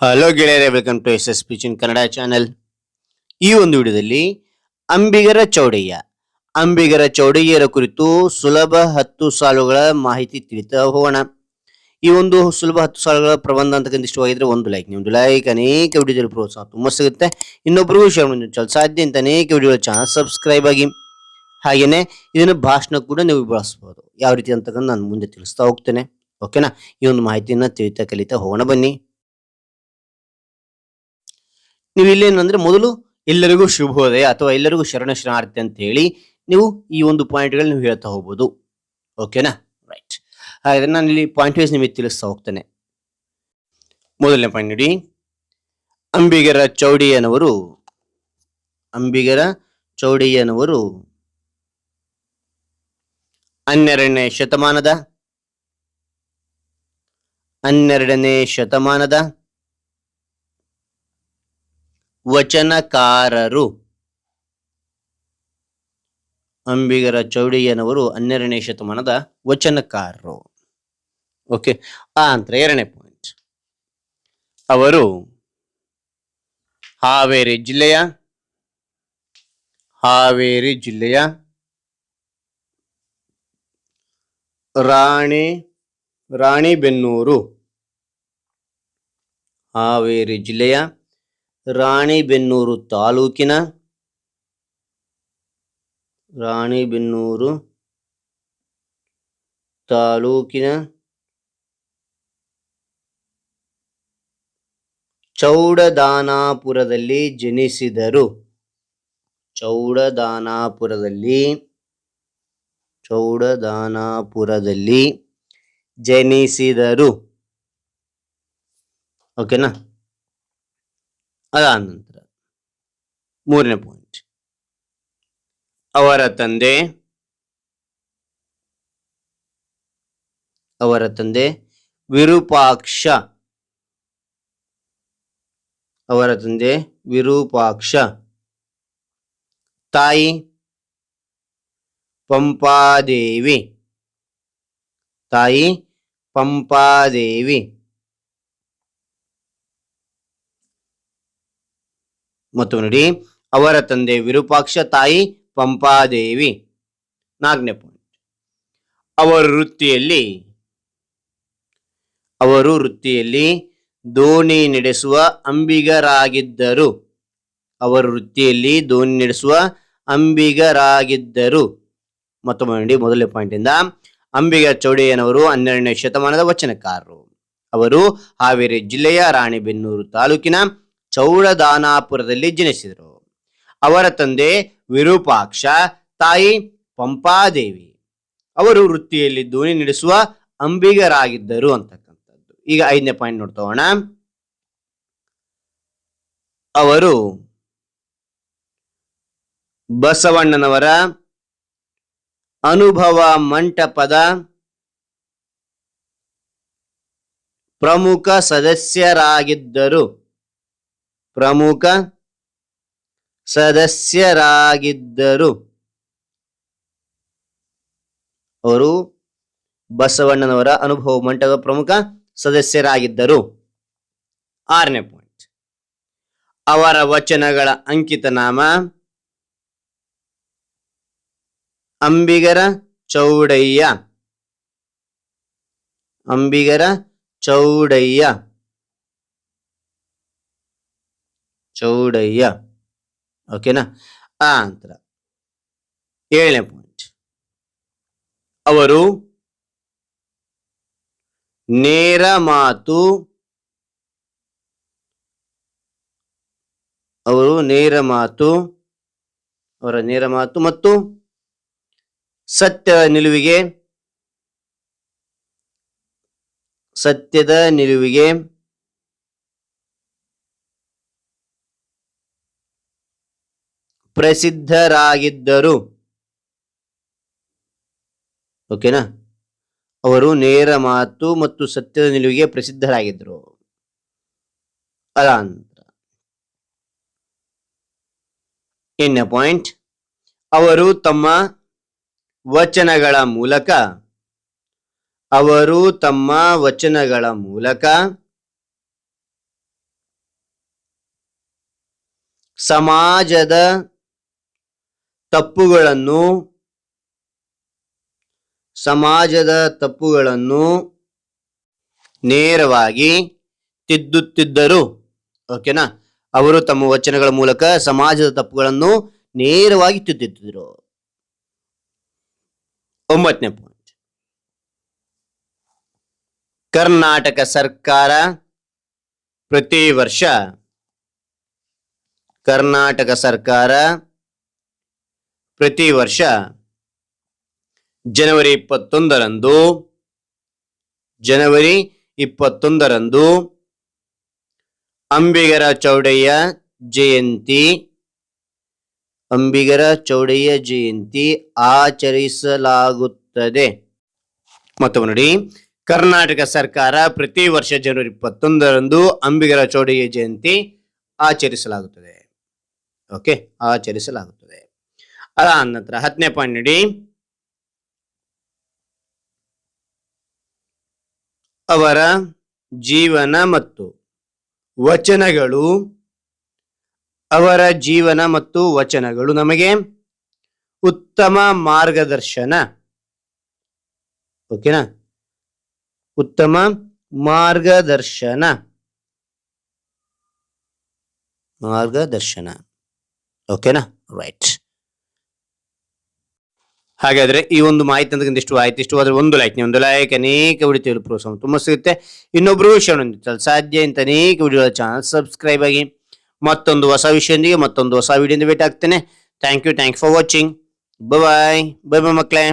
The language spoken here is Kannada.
ಹಲೋ ಗೆಳೆಯರೇ ವೆಲ್ಕಮ್ ಟು ಎಸ್ ಎಸ್ ಪಿಚಿನ್ ಕನ್ನಡ ಚಾನೆಲ್ ಈ ಒಂದು ವಿಡಿಯೋದಲ್ಲಿ ಅಂಬಿಗರ ಚೌಡಯ್ಯ. ಅಂಬಿಗರ ಚೌಡಯ್ಯರ ಕುರಿತು ಸುಲಭ ಹತ್ತು ಸಾಲುಗಳ ಮಾಹಿತಿ ತಿಳಿತಾ ಹೋಗೋಣ. ಈ ಒಂದು ಸುಲಭ ಹತ್ತು ಸಾಲುಗಳ ಪ್ರಬಂಧ ಅಂತಕ್ಕಂಥ ಇಷ್ಟವಾಗಿದ್ರೆ ಒಂದು ಲೈಕ್ ನಿಮ್ಮದು ಲೈಕ್ ಅನೇಕ ವಿಡಿಯೋದಲ್ಲಿ ಪ್ರೋತ್ಸಾಹ ತುಂಬ ಸಿಗುತ್ತೆ. ಇನ್ನೊಬ್ಬರಿಗೂ ಶೇರ್ ಮಾಡಿ ಸಾಧ್ಯ ಅಂತ ಅನೇಕ ವಿಡಿಯೋಗಳ ಚಾನಲ್ ಸಬ್ಸ್ಕ್ರೈಬ್ ಆಗಿ. ಹಾಗೆಯೇ ಇದನ್ನು ಭಾಷಣ ಕೂಡ ನೀವು ಬಳಸ್ಬೋದು. ಯಾವ ರೀತಿ ಅಂತಕ್ಕಂಥ ನಾನು ಮುಂದೆ ತಿಳಿಸ್ತಾ ಹೋಗ್ತೇನೆ. ಓಕೆನಾ ಈ ಒಂದು ಮಾಹಿತಿಯನ್ನು ತಿಳಿತಾ ಕಲಿತಾ ಹೋಗೋಣ ಬನ್ನಿ. ನೀವು ಇಲ್ಲೇನಂದ್ರೆ ಮೊದಲು ಎಲ್ಲರಿಗೂ ಶುಭೋದಯ ಅಥವಾ ಎಲ್ಲರಿಗೂ ಶರಣ ಶರಣಾರ್ಥಿ ಅಂತ ಹೇಳಿ ನೀವು ಈ ಒಂದು ಪಾಯಿಂಟ್ಗಳು ನೀವು ಹೇಳ್ತಾ ಹೋಗ್ಬೋದು. ಓಕೆನಾ ರೈಟ್ ಹಾಗಾದ್ರೆ ನಾನು ಇಲ್ಲಿ ಪಾಯಿಂಟ್ ವೈಸ್ ನಿಮಗೆ ತಿಳಿಸ್ತಾ ಹೋಗ್ತೇನೆ. ಮೊದಲನೇ ಪಾಯಿಂಟ್ ನೋಡಿ. ಅಂಬಿಗರ ಚೌಡಿಯನವರು ಅಂಬಿಗರ ಚೌಡಿಯನವರು ಹನ್ನೆರಡನೇ ಶತಮಾನದ? ಹನ್ನೆರಡನೇ ಶತಮಾನದ? ವಚನಕಾರರು. ಅಂಬಿಗರ ಚೌಡಯ್ಯನವರು ಹನ್ನೆರಡನೇ ಶತಮಾನದ ವಚನಕಾರರು. ಓಕೆ ಆ ಅಂತರ ಎರಡನೇ ಪಾಯಿಂಟ್ ಅವರು ಹಾವೇರಿ ಜಿಲ್ಲೆಯ ಹಾವೇರಿ ಜಿಲ್ಲೆಯ ರಾಣಿ, ರಾಣಿಬೆನ್ನೂರು, ಹಾವೇರಿ ಜಿಲ್ಲೆಯ ರಾಣಿಬೆನ್ನೂರು ತಾಲೂಕಿನ ರಾಣಿಬೆನ್ನೂರು ತಾಲೂಕಿನ ಚೌಡದಾನಾಪುರದಲ್ಲಿ ಜನಿಸಿದರು. ಚೌಡದಾನಾಪುರದಲ್ಲಿ ಚೌಡದಾನಾಪುರದಲ್ಲಿ ಜನಿಸಿದರು. ಓಕೆನಾ ಅದಾದ ನಂತರ ಮೂರನೇ ಪಾಯಿಂಟ್ ಅವರ ತಂದೆ ಅವರ ತಂದೆ ವಿರೂಪಾಕ್ಷ. ಅವರ ತಂದೆ ವಿರೂಪಾಕ್ಷ. ತಾಯಿ ಪಂಪಾದೇವಿ. ತಾಯಿ ಪಂಪಾದೇವಿ. ಮತ್ತು ನೋಡಿ, ಅವರ ತಂದೆ ವಿರೂಪಾಕ್ಷ ತಾಯಿ ಪಂಪಾದೇವಿ. ನಾಲ್ಕನೇ ಪಾಯಿಂಟ್ ಅವರ ವೃತ್ತಿಯಲ್ಲಿ, ಅವರು ವೃತ್ತಿಯಲ್ಲಿ ದೋಣಿ ನಡೆಸುವ ಅಂಬಿಗರಾಗಿದ್ದರು. ಅವರ ವೃತ್ತಿಯಲ್ಲಿ ದೋಣಿ ನಡೆಸುವ ಅಂಬಿಗರಾಗಿದ್ದರು. ಮತ್ತೊಮ್ಮೆ ನೋಡಿ, ಮೊದಲನೇ ಪಾಯಿಂಟ್ ಇಂದ ಅಂಬಿಗ ಚೌಡಯ್ಯನವರು ಹನ್ನೆರಡನೇ ಶತಮಾನದ ವಚನಕಾರರು. ಅವರು ಹಾವೇರಿ ಜಿಲ್ಲೆಯ ರಾಣಿಬೆನ್ನೂರು ತಾಲೂಕಿನ ಚೌಡದಾನಾಪುರದಲ್ಲಿ ಜನಿಸಿದರು. ಅವರ ತಂದೆ ವಿರೂಪಾಕ್ಷ, ತಾಯಿ ಪಂಪಾದೇವಿ. ಅವರು ವೃತ್ತಿಯಲ್ಲಿ ದೋಣಿ ನಡೆಸುವ ಅಂಬಿಗರಾಗಿದ್ದರು ಅಂತಕ್ಕಂಥದ್ದು. ಈಗ ಐದನೇ ಪಾಯಿಂಟ್ ನೋಡ್ತೋಣ ಅವರು ಬಸವಣ್ಣನವರ ಅನುಭವ ಮಂಟಪದ ಪ್ರಮುಖ ಸದಸ್ಯರಾಗಿದ್ದರು. ಪ್ರಮುಖ ಸದಸ್ಯರಾಗಿದ್ದರು. ಅವರು ಬಸವಣ್ಣನವರ ಅನುಭವ ಮಂಟಪದ ಪ್ರಮುಖ ಸದಸ್ಯರಾಗಿದ್ದರು. ಆರನೇ ಪಾಯಿಂಟ್ ಅವರ ವಚನಗಳ ಅಂಕಿತ ನಾಮ ಅಂಬಿಗರ ಚೌಡಯ್ಯ. ಅಂಬಿಗರ ಚೌಡಯ್ಯ. ಚೌಡಯ್ಯ. ಓಕೆನಾ ಆ ನಂತರ ಏಳನೇ ಪಾಯಿಂಟ್ ಅವರು ನೇರ ಮಾತು ಅವರು ನೇರ ಮಾತು, ಅವರ ನೇರ ಮಾತು ಮತ್ತು ಸತ್ಯದ ನಿಲುವಿಗೆ ಸತ್ಯದ ನಿಲುವಿಗೆ ಪ್ರಸಿದ್ಧರಾಗಿದ್ದರು. ಓಕೆನಾ? ಅವರು ನೇರ ಮಾತು ಮತ್ತು ಸತ್ಯದ ನಿಲುವಿಗೆ ಪ್ರಸಿದ್ಧರಾಗಿದ್ದರು. ಅದಾನಂತರ. ಇನ್ನ ಪಾಯಿಂಟ್. ಅವರು ತಮ್ಮ ವಚನಗಳ ಮೂಲಕ, ಅವರು ತಮ್ಮ ವಚನಗಳ ಮೂಲಕ ಸಮಾಜದ ತಪ್ಪುಗಳನ್ನು, ಸಮಾಜದ ತಪ್ಪುಗಳನ್ನು ನೇರವಾಗಿ ತಿದ್ದುತ್ತಿದ್ದರು. ಓಕೆನಾ ಅವರು ತಮ್ಮ ವಚನಗಳ ಮೂಲಕ ಸಮಾಜದ ತಪ್ಪುಗಳನ್ನು ನೇರವಾಗಿ ತಿದ್ದುತ್ತಿದ್ದರು. ಒಂಬತ್ತನೇ ಪಾಯಿಂಟ್ ಕರ್ನಾಟಕ ಸರ್ಕಾರ ಪ್ರತಿ ವರ್ಷ ಕರ್ನಾಟಕ ಸರ್ಕಾರ ಪ್ರತಿ ವರ್ಷ ಜನವರಿ ಇಪ್ಪತ್ತೊಂದರಂದು ಜನವರಿ ಇಪ್ಪತ್ತೊಂದರಂದು ಅಂಬಿಗರ ಚೌಡಯ್ಯ ಜಯಂತಿ, ಅಂಬಿಗರ ಚೌಡಯ್ಯ ಜಯಂತಿ ಆಚರಿಸಲಾಗುತ್ತದೆ. ಮತ್ತು ನೋಡಿ, ಕರ್ನಾಟಕ ಸರ್ಕಾರ ಪ್ರತಿ ವರ್ಷ ಜನವರಿ ಇಪ್ಪತ್ತೊಂದರಂದು ಅಂಬಿಗರ ಚೌಡಯ್ಯ ಜಯಂತಿ ಆಚರಿಸಲಾಗುತ್ತದೆ. ಓಕೆ, ಆಚರಿಸಲಾಗುತ್ತದೆ. ಅದಾದ ನಂತರ ಹತ್ತನೇ ಪಾಯಿಂಟ್ ನೋಡಿ. ಅವರ ಜೀವನ ಮತ್ತು ವಚನಗಳು. ಅವರ ಜೀವನ ಮತ್ತು ವಚನಗಳು ನಮಗೆ ಉತ್ತಮ ಮಾರ್ಗದರ್ಶನ. ಓಕೆನಾ ಉತ್ತಮ ಮಾರ್ಗದರ್ಶನ. ಮಾರ್ಗದರ್ಶನ. ಓಕೆನಾ ರೈಟ್ ಹಾಗಾದ್ರೆ ಈ ಒಂದು ಮಾಹಿತಿ ಅಂತಕ್ಕಂಥ ಇಷ್ಟು ಆಯ್ತು. ಇಷ್ಟು ಆದ್ರೆ ಒಂದು ಲೈಕ್ ಒಂದು ಲೈಕ್ ಅನೇಕ ವಿಡಿಯೋ ಪ್ರೋತ್ಸಾಹ ತುಂಬ ಸಿಗುತ್ತೆ. ಇನ್ನೊಬ್ರು ವಿಷಯ ಹೊಂದಿತ್ತಲ್ಲ ಸಾಧ್ಯ ಇಂತ ಅನೇಕ ವಿಡಿಯೋ ಚಾನಲ್ ಸಬ್ಸ್ಕ್ರೈಬ್ ಆಗಿ ಮತ್ತೊಂದು ಹೊಸ ವಿಷಯದೊಂದಿಗೆ ಮತ್ತೊಂದು ಹೊಸ ವಿಡಿಯೋದಿಂದ ಭೇಟಿ ಆಗ್ತೇನೆ. Thank you thank for watching bye bye bye ಮಕ್ಕಳೇ.